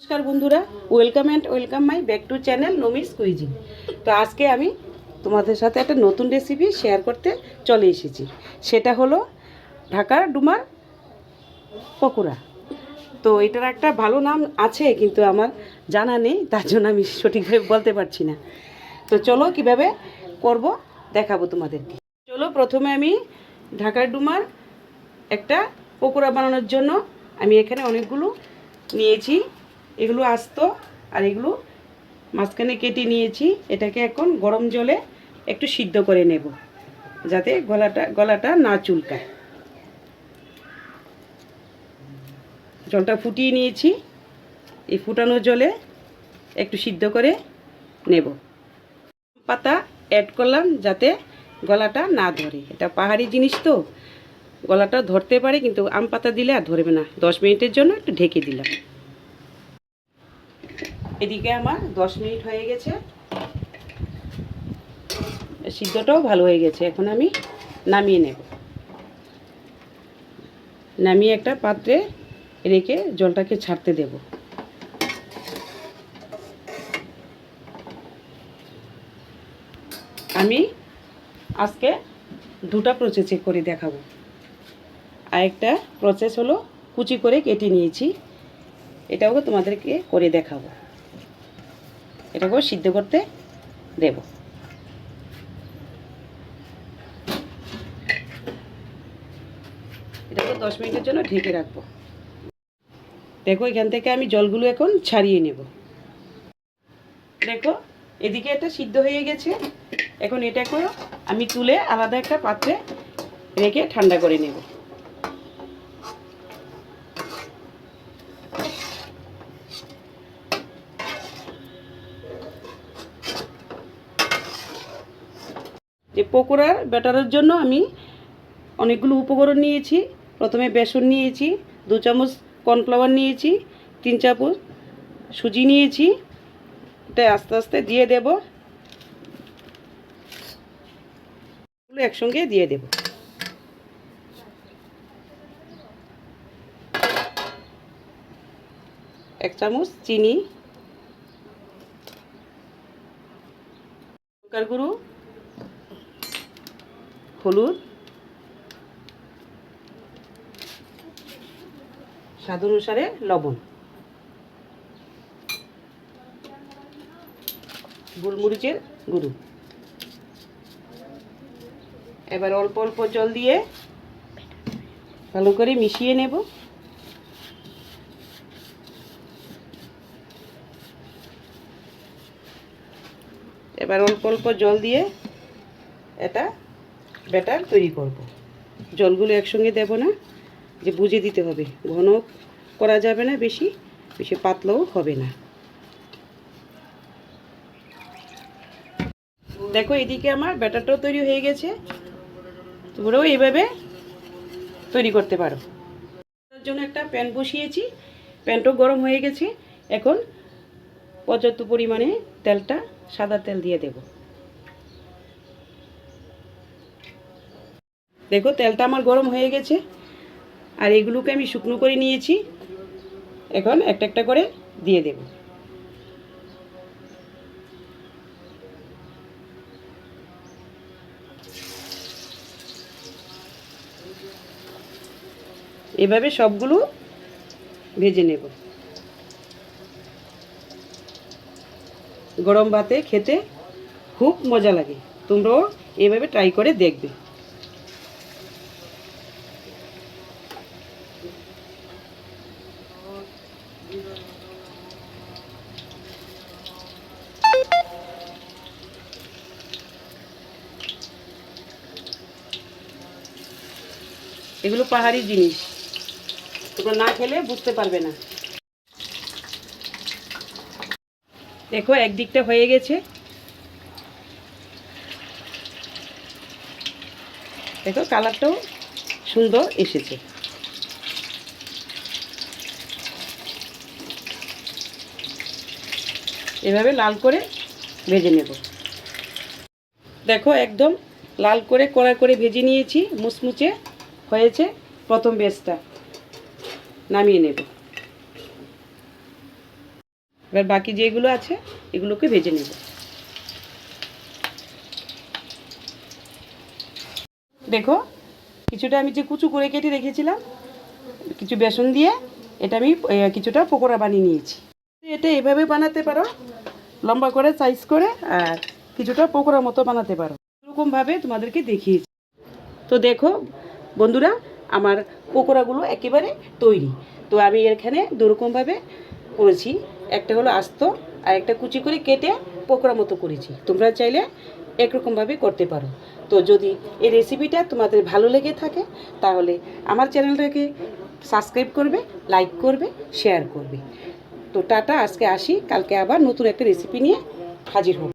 নমস্কার বন্ধুরা welcome and welcome my back to channel নমিস quizzing তো আজকে আমি তোমাদের সাথে একটা নতুন রেসিপি শেয়ার করতে চলে এসেছি। সেটা হলো ঢাকার ডুমার পকোড়া। তো এটার একটা ভালো নাম আছে কিন্তু আমার জানা নেই, তার জন্য আমি সঠিকভাবে বলতে পারছি না। তো চলো কীভাবে করব দেখাবো তোমাদেরকে। চলো প্রথমে আমি ঢাকার ডুমার একটা পকোড়া বানানোর জন্য আমি এখানে অনেকগুলো নিয়েছি। এগুলো আস্ত আর এগুলো মাঝখানে কেটে নিয়েছি। এটাকে এখন গরম জলে একটু সিদ্ধ করে নেব, যাতে গলাটা গলাটা না চুলকায়। জলটা ফুটিয়ে নিয়েছি। এই ফুটানো জলে একটু সিদ্ধ করে নেব। পাতা অ্যাড করলাম যাতে গলাটা না ধরে। এটা পাহাড়ি জিনিস তো, গলাটা ধরতে পারে, কিন্তু আম পাতা দিলে আর ধরবে না। দশ মিনিটের জন্য একটু ঢেকে দিলাম। এদিকে আমার দশ মিনিট হয়ে গেছে। সিদ্ধটাও ভালো হয়ে গেছে। এখন আমি নামিয়ে নেব। নামিয়ে একটা পাত্রে রেখে জলটাকে ছাড়তে দেব। আমি আজকে দুটা প্রসেসে করে দেখাবো। আরেকটা প্রসেস হলো কুচি করে কেটে নিয়েছি। এটাও তোমাদেরকে করে দেখাবো। এটাকেও সিদ্ধ করতে দেব। এটাকে দশ মিনিটের জন্য ঢেকে রাখব। দেখো, এখান থেকে আমি জলগুলো এখন ছাড়িয়ে নেব। দেখো, এদিকে এটা সিদ্ধ হয়ে গেছে। এখন এটাকেও আমি তুলে আলাদা একটা পাত্রে রেখে ঠান্ডা করে নেব। যে পকোড়ার ব্যাটারের জন্য আমি অনেকগুলো উপকরণ নিয়েছি। প্রথমে বেসন নিয়েছি, দু চামচ কর্নফ্লাওয়ার নিয়েছি, তিন চামচ সুজি নিয়েছি। এটা আস্তে আস্তে দিয়ে দেব। একসঙ্গে দিয়ে দেব। এক চামচ চিনি। হলুদ। স্বাদ অনুসারে লবণ। গোলমরিচের গুঁড়ো। এবার অল্প অল্প জল দিয়ে ভালো করে মিশিয়ে নেব। এবার অল্প অল্প জল দিয়ে এটা ব্যাটার তৈরি করব। জলগুলো একসঙ্গে দেব না, যে বুঝে দিতে হবে। ঘন করা যাবে না বেশি বেশি পাতলাও হবে না। দেখো এদিকে আমার ব্যাটারটাও তৈরি হয়ে গেছে। তোমরাও এইভাবে তৈরি করতে পারো। তার জন্য একটা প্যান বসিয়েছি। প্যানটাও গরম হয়ে গেছে। এখন পর্যাপ্ত পরিমাণে তেলটা, সাদা তেল দিয়ে দেবো। দেখো তেলটা আমার গরম হয়ে গেছে। আর এগুলোকে আমি শুকনো করে নিয়েছি। এখন একটা একটা করে দিয়ে দেব। এভাবে সবগুলো ভেজে নেব। গরম ভাতে খেতে খুব মজা লাগে। তোমরাও এভাবে ট্রাই করে দেখবে। এগুলো পাহাড়ি জিনিস। তোমরা না খেলে বুঝতে পারবে না। দেখো, একদিকটা হয়ে গেছে। দেখো, কালারটাও সুন্দর এসেছে। এভাবে লাল করে ভেজে নেব। দেখো, একদম লাল করে কড়া করে ভেজে নিয়েছি, মুচমুচে। হয়েছে, প্রথম বেসটা নামিয়ে নেব। এবার বাকি যেগুলো আছে, এগুলোকে ভেজে নেব। দেখো, কিছুটা আমি যে কুচু করে কেটে রেখেছিলাম, কিছু বেসন দিয়ে এটা আমি কিছুটা পকোড়া বানিয়ে নিয়েছি। এটা এভাবে বানাতে পারো, লম্বা করে সাইজ করে, আর কিছুটা পকোড়া মতো বানাতে পারো। এরকমভাবে তোমাদেরকে দেখিয়েছি। তো দেখো বন্ধুরা, আমার পকোড়াগুলো একেবারে তৈরি। তো আমি এখানে দুরকমভাবে করেছি। একটা হলো আস্ত, আর একটা কুচি করে কেটে পকোড়া মতো করেছি। তোমরা চাইলে একরকমভাবে করতে পারো। তো যদি এই রেসিপিটা তোমাদের ভালো লেগে থাকে, তাহলে আমার চ্যানেলটাকে সাবস্ক্রাইব করবে লাইক করবে শেয়ার করবে। তো টাটা, আজকে আসি। কালকে আবার নতুন একটা রেসিপি নিয়ে হাজির হব।